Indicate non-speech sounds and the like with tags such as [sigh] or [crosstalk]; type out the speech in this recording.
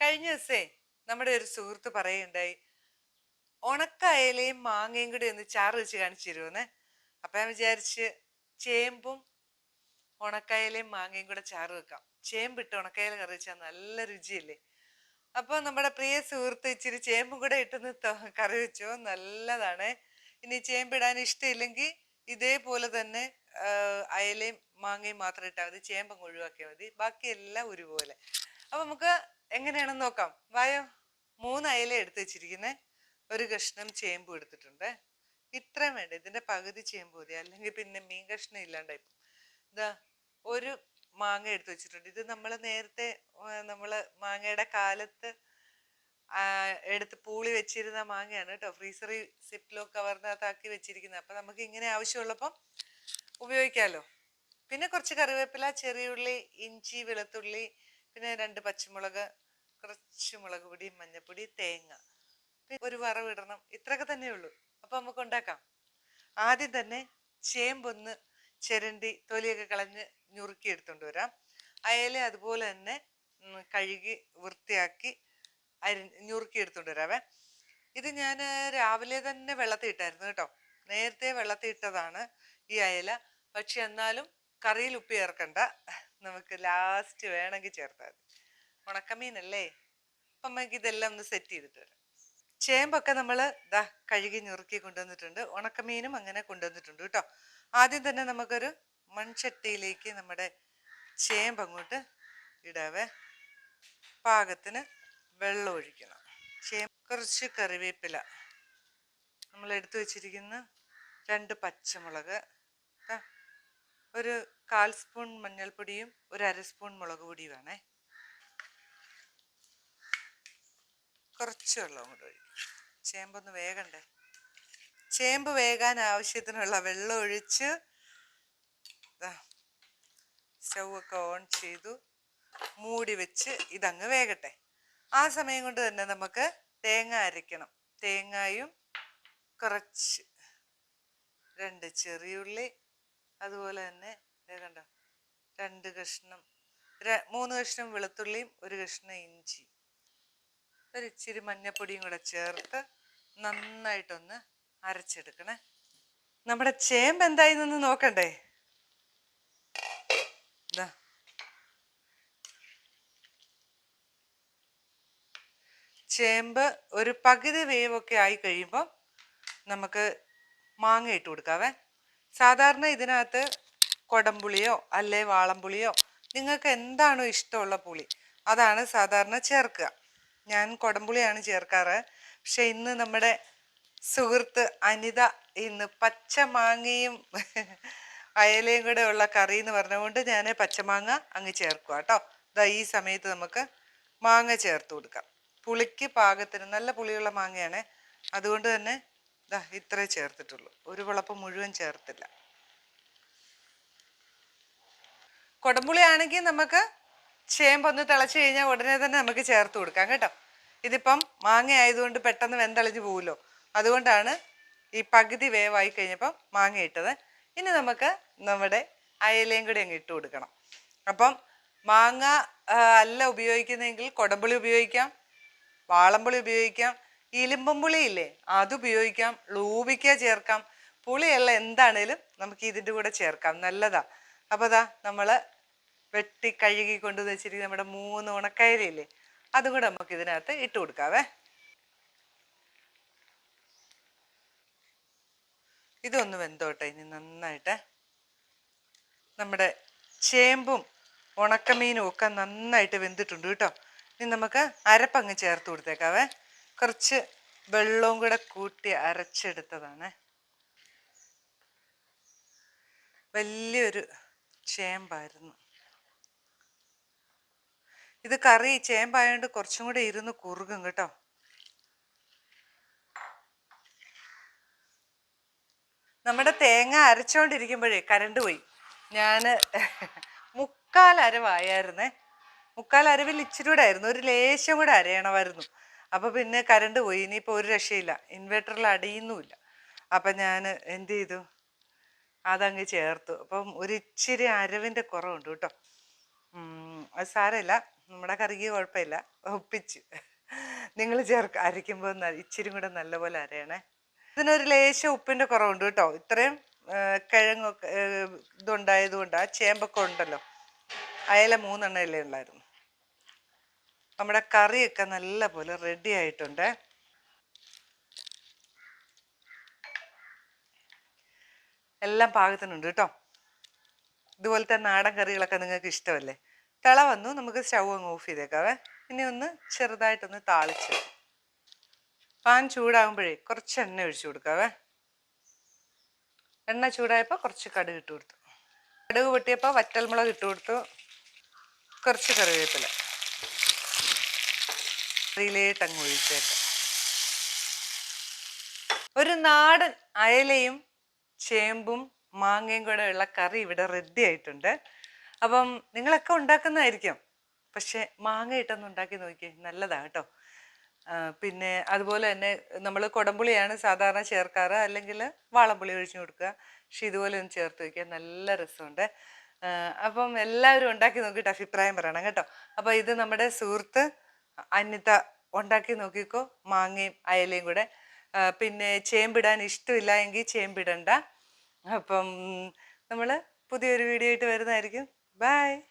കഴിഞ്ഞ ദിവസേ നമ്മുടെ ഒരു സുഹൃത്ത് പറയുണ്ടായി ഉണക്കായലയും മാങ്ങയും കൂടി ഒന്ന് ചാറ് വെച്ച് കാണിച്ചു തരുമെന്ന് അപ്പൊ ഞാൻ വിചാരിച്ച് ചേമ്പും ഉണക്കായലയും മാങ്ങയും കൂടെ ചാറ് വെക്കാം. ചേമ്പിട്ട് ഉണക്കായൽ കറി വെച്ചാൽ നല്ല രുചിയല്ലേ? അപ്പൊ നമ്മുടെ പ്രിയ സുഹൃത്ത് ഇച്ചിരി ചേമ്പും കൂടെ ഇട്ടൊന്ന് കറി വെച്ചോ നല്ലതാണ്. ഇനി ചേമ്പിടാൻ ഇഷ്ടമില്ലെങ്കിൽ ഇതേപോലെ തന്നെ അയലയും മാങ്ങയും മാത്രം ഇട്ടാൽ മതി ചേമ്പങ്ങ് ഒഴിവാക്കിയാൽ മതി ബാക്കിയെല്ലാം ഒരുപോലെ. അപ്പൊ നമുക്ക് എങ്ങനെയാണെന്ന് നോക്കാം. വായോ. മൂന്ന് അയല എടുത്ത് വെച്ചിരിക്കുന്നേ. ഒരു കഷ്ണം ചേമ്പ് എടുത്തിട്ടുണ്ട്. ഇത്രയും വേണ്ട? ഇതിന്റെ പകുതി ചേമ്പ് മതി. അല്ലെങ്കിൽ പിന്നെ മീൻ കഷ്ണം ഇല്ലാണ്ടായി ഇതാ ഒരു മാങ്ങ എടുത്ത് വെച്ചിട്ടുണ്ട്. ഇത് നമ്മൾ നേരത്തെ നമ്മൾ മാങ്ങയുടെ കാലത്ത് എടുത്ത് പൂളി വെച്ചിരുന്ന മാങ്ങയാണ് കേട്ടോ. ഫ്രീസറിൽ സിപ്ലോ കവറിനകത്താക്കി വെച്ചിരിക്കുന്നത് അപ്പം നമുക്ക് ഇങ്ങനെ ആവശ്യമുള്ളപ്പം ഉപയോഗിക്കാമല്ലോ പിന്നെ കുറച്ച് കറിവേപ്പില ചെറിയുള്ളി ഇഞ്ചി വെളുത്തുള്ളി പിന്നെ രണ്ട് പച്ചമുളക് കുറച്ച് മുളക് പൊടി മഞ്ഞപ്പൊടി തേങ്ങ. ഒരു വറവിടണം. ഇത്രയൊക്കെ തന്നെ ഉള്ളൂ. അപ്പം നമുക്ക് ഉണ്ടാക്കാം. ആദ്യം തന്നെ ചേമ്പൊന്ന് ചിരണ്ടി തൊലിയൊക്കെ കളഞ്ഞ് ഞുറുക്കി എടുത്തുകൊണ്ട് വരാം. അയല അതുപോലെ തന്നെ കഴുകി വൃത്തിയാക്കി അരി ഞുറുക്കി എടുത്തുകൊണ്ട് വരാവേ. ഇത് ഞാൻ രാവിലെ തന്നെ വെള്ളത്തിൽ ഇട്ടായിരുന്നു കേട്ടോ. നേരത്തെ വെള്ളത്തിൽ ഇട്ടതാണ് ഈ അയല. പക്ഷെ എന്നാലും കറിയിൽ ഉപ്പ് ചേർക്കണ്ട. നമുക്ക് ലാസ്റ്റ് വേണമെങ്കിൽ ചേർത്താൽ ഉണക്കമീനല്ലേ? അപ്പം നമുക്ക് ഇതെല്ലാം ഒന്ന് സെറ്റ് ചെയ്തിട്ട് വരാം. ചേമ്പൊക്കെ നമ്മൾ ദാ കഴുകി ഞുറുക്കി കൊണ്ടുവന്നിട്ടുണ്ട്. ഉണക്കമീനും അങ്ങനെ കൊണ്ടുവന്നിട്ടുണ്ട് കേട്ടോ. ആദ്യം തന്നെ നമുക്കൊരു മൺചട്ടിയിലേക്ക് നമ്മുടെ ചേമ്പ് അങ്ങോട്ട് ഇടാവേ. പാകത്തിന് വെള്ളം ഒഴിക്കണം. ചേമ്പ് കുറച്ച് കറിവേപ്പില. നമ്മൾ എടുത്തു വെച്ചിരിക്കുന്ന രണ്ട് പച്ചമുളക്. ഒരു കാൽ സ്പൂൺ മഞ്ഞൾപ്പൊടിയും ഒരു അര സ്പൂൺ മുളക് പൊടിയും വേണേ. കുറച്ച് വെള്ളം കൂടെ ഒഴിക്കും. ചേമ്പൊന്ന് വേഗണ്ടേ ചേമ്പ് വേകാൻ ആവശ്യത്തിനുള്ള വെള്ളം ഒഴിച്ച് സ്റ്റൗ ഒക്കെ ഓൺ ചെയ്തു മൂടി വെച്ച് ഇതങ്ങ് വേകട്ടെ. ആ സമയം കൊണ്ട് തന്നെ നമുക്ക് തേങ്ങ അരയ്ക്കണം. തേങ്ങയും കുറച്ച് രണ്ട് ചെറിയുള്ളി അതുപോലെ തന്നെ വേഗണ്ട രണ്ട് കഷ്ണം മൂന്ന് കഷ്ണം വെളുത്തുള്ളിയും ഒരു കഷ്ണം ഇഞ്ചി ഒരു ഇച്ചിരി മഞ്ഞപ്പൊടിയും കൂടെ ചേർത്ത് നന്നായിട്ടൊന്ന് അരച്ചെടുക്കണേ. നമ്മുടെ ചേമ്പ് എന്തായി നിന്ന് നോക്കണ്ടേ. ചേമ്പ് ഒരു പകുതി വേവൊക്കെ ആയി കഴിയുമ്പോൾ നമുക്ക് മാങ്ങ ഇട്ട് കൊടുക്കാവേ. സാധാരണ ഇതിനകത്ത് കൊടംപുളിയോ അല്ലെ വാളംപുളിയോ നിങ്ങൾക്ക് എന്താണോ ഇഷ്ടമുള്ള പുളി അതാണ് സാധാരണ ചേർക്കുക. ഞാൻ കൊടംപുളിയാണ് ചേർക്കാറ്. പക്ഷെ ഇന്ന് നമ്മുടെ സുഹൃത്ത് അനിത ഇന്ന് പച്ചമാങ്ങയും [laughs] അയലയും കൂടെ ഉള്ള കറി എന്ന് പറഞ്ഞുകൊണ്ട് ഞാൻ പച്ചമാങ്ങ അങ്ങ് ചേർക്കുക കേട്ടോ ഇതാ ഈ സമയത്ത് നമുക്ക് മാങ്ങ ചേർത്ത് കൊടുക്കാം. പുളിക്ക് പാകത്തിന് നല്ല പുളിയുള്ള മാങ്ങയാണ്. അതുകൊണ്ട് തന്നെ ഇതാ ഇത്രേ ചേർത്തിട്ടുള്ളൂ. ഒരു വിളപ്പ് മുഴുവൻ ചേർത്തില്ല. കൊടംപുളി ആണെങ്കിൽ നമുക്ക് ചേമ്പൊന്ന് തിളച്ച് കഴിഞ്ഞാൽ ഉടനെ തന്നെ നമുക്ക് ചേർത്ത് കൊടുക്കാം കേട്ടോ. ഇതിപ്പം മാങ്ങ ആയതുകൊണ്ട് പെട്ടെന്ന് വെന്തളിഞ്ഞ് പോകുമല്ലോ അതുകൊണ്ടാണ് ഈ പകുതി വേവായി കഴിഞ്ഞപ്പം മാങ്ങ ഇട്ടത്. ഇനി നമുക്ക് നമ്മുടെ അയലയും കൂടി അങ്ങ് ഇട്ട് കൊടുക്കണം. അപ്പം മാങ്ങ അല്ല ഉപയോഗിക്കുന്നതെങ്കിൽ കൊടമ്പുളി ഉപയോഗിക്കാം വാളമ്പുളി ഉപയോഗിക്കാം ഇലിമ്പുളി ഇല്ലേ അത് ഉപയോഗിക്കാം ലൂബിക്ക ചേർക്കാം. പുളിയുള്ള എന്താണേലും നമുക്ക് ഇതിന്റെ കൂടെ ചേർക്കാം. നല്ലതാ. അപ്പോൾ അതാ നമ്മൾ വെട്ടി കഴുകി കൊണ്ടുവന്ന് വെച്ചിരിക്കുന്ന നമ്മുടെ മൂന്ന് ഉണക്കയിലയില്ലേ അതും കൂടെ നമുക്ക് ഇതിനകത്ത് ഇട്ട് കൊടുക്കാവേ. ഇതൊന്ന് വെന്തോട്ടെ ഇനി നന്നായിട്ട്. നമ്മുടെ ചേമ്പും ഉണക്കമീനും ഒക്കെ നന്നായിട്ട് വെന്തിട്ടുണ്ട് കേട്ടോ. ഇനി നമുക്ക് അരപ്പങ്ങ് ചേർത്ത് കൊടുത്തേക്കാവേ. കുറച്ച് വെള്ളവും കൂടെ കൂട്ടി അരച്ചെടുത്തതാണ്. വലിയൊരു ചേമ്പായിരുന്നു. ഇത് കറി ചേമ്പായോണ്ട് കുറച്ചും കൂടെ ഇരുന്ന് കുറുകും കേട്ടോ. നമ്മുടെ തേങ്ങ അരച്ചോണ്ടിരിക്കുമ്പോഴേ കരണ്ട് പോയി. ഞാൻ മുക്കാൽ അരവായായിരുന്നേ. മുക്കാൽ അരവിൽ ഇച്ചിരി കൂടെ ആയിരുന്നു. ഒരു ലേശം കൂടെ അരയണമായിരുന്നു. അപ്പൊ പിന്നെ കരണ്ട് പോയി. ഇനിയിപ്പോൾ ഒരു രക്ഷയില്ല. ഇൻവെർട്ടറിൽ അടിയുന്നുമില്ല. അപ്പം ഞാൻ എന്ത് ചെയ്തു? അതങ്ങ് ചേർത്തു. അപ്പം ഒരു ഇച്ചിരി കുറവുണ്ട് കേട്ടോ. അത് സാരമില്ല. നമ്മുടെ കറിക്ക് കുഴപ്പമില്ല. ഒപ്പിച്ചു. നിങ്ങൾ ചേർക്ക് അരയ്ക്കുമ്പോൾ ഇച്ചിരി കൂടെ നല്ലപോലെ അരയണേ. ഇതിനൊരു ലേശം ഉപ്പിന്റെ കുറവുണ്ട് കേട്ടോ. ഇത്രയും കിഴങ്ങൊക്കെ ഇതുണ്ടായതുകൊണ്ട് ഇതുണ്ടായത് കൊണ്ട് ആ ചേമ്പൊക്കെ ഉണ്ടല്ലോ. അയല മൂന്നെണ്ണയല്ലേ ഉള്ളായിരുന്നു. നമ്മുടെ കറിയൊക്കെ നല്ല പോലെ റെഡി ആയിട്ടുണ്ട്. എല്ലാം പാകത്തിനുണ്ട് കേട്ടോ. ഇതുപോലത്തെ നാടൻ കറികളൊക്കെ നിങ്ങൾക്ക് ഇഷ്ടമല്ലേ? തിള വന്നു നമുക്ക് സ്റ്റൗ അങ്ങ് ഓഫ് ചെയ്തേക്കാവേ. ഇനി ഒന്ന് ചെറുതായിട്ടൊന്ന് താളിച്ച്. പാൻ ചൂടാകുമ്പോഴേ കുറച്ച് എണ്ണ ഒഴിച്ചു കൊടുക്കാവേ. എണ്ണ ചൂടായപ്പോൾ കുറച്ച് കടുക് ഇട്ട് കൊടുത്തു. കടുക് പൊട്ടിയപ്പോൾ വറ്റൽമുളക് ഇട്ട് കൊടുത്തു. കുറച്ച് കറിവേപ്പില. കറിയിലേട്ട് അങ്ങ് ഒഴിച്ചേക്കാം. ഒരു നാടൻ അയലയും ചേമ്പും മാങ്ങയും കൂടെ ഉള്ള കറി ഇവിടെ റെഡി ആയിട്ടുണ്ട്. അപ്പം നിങ്ങളൊക്കെ ഉണ്ടാക്കുന്നതായിരിക്കും. പക്ഷെ മാങ്ങ ഇട്ടൊന്ന് ഉണ്ടാക്കി നോക്കിയേ നല്ലതാണ് കേട്ടോ. പിന്നെ അതുപോലെ തന്നെ നമ്മൾ കുടംപുളിയാണ് സാധാരണ ചേർക്കാറ്. അല്ലെങ്കിൽ വാളംപുളി ഒഴിച്ചു കൊടുക്കുക. പക്ഷെ ഇതുപോലെ ഒന്ന് ചേർത്ത് വയ്ക്കുക നല്ല രസമുണ്ട്. അപ്പം എല്ലാവരും ഉണ്ടാക്കി നോക്കിയിട്ട് അഭിപ്രായം പറയണം കേട്ടോ. അപ്പോൾ ഇത് നമ്മുടെ സുഹൃത്ത് അനിത ഉണ്ടാക്കി നോക്കിക്കോ മാങ്ങയും അയലയും കൂടെ. പിന്നെ ചേമ്പിടാൻ ഇഷ്ടമില്ല എങ്കിൽ ചേമ്പിടണ്ട. അപ്പം നമ്മൾ പുതിയൊരു വീഡിയോ ആയിട്ട് വരുന്നതായിരിക്കും. Bye.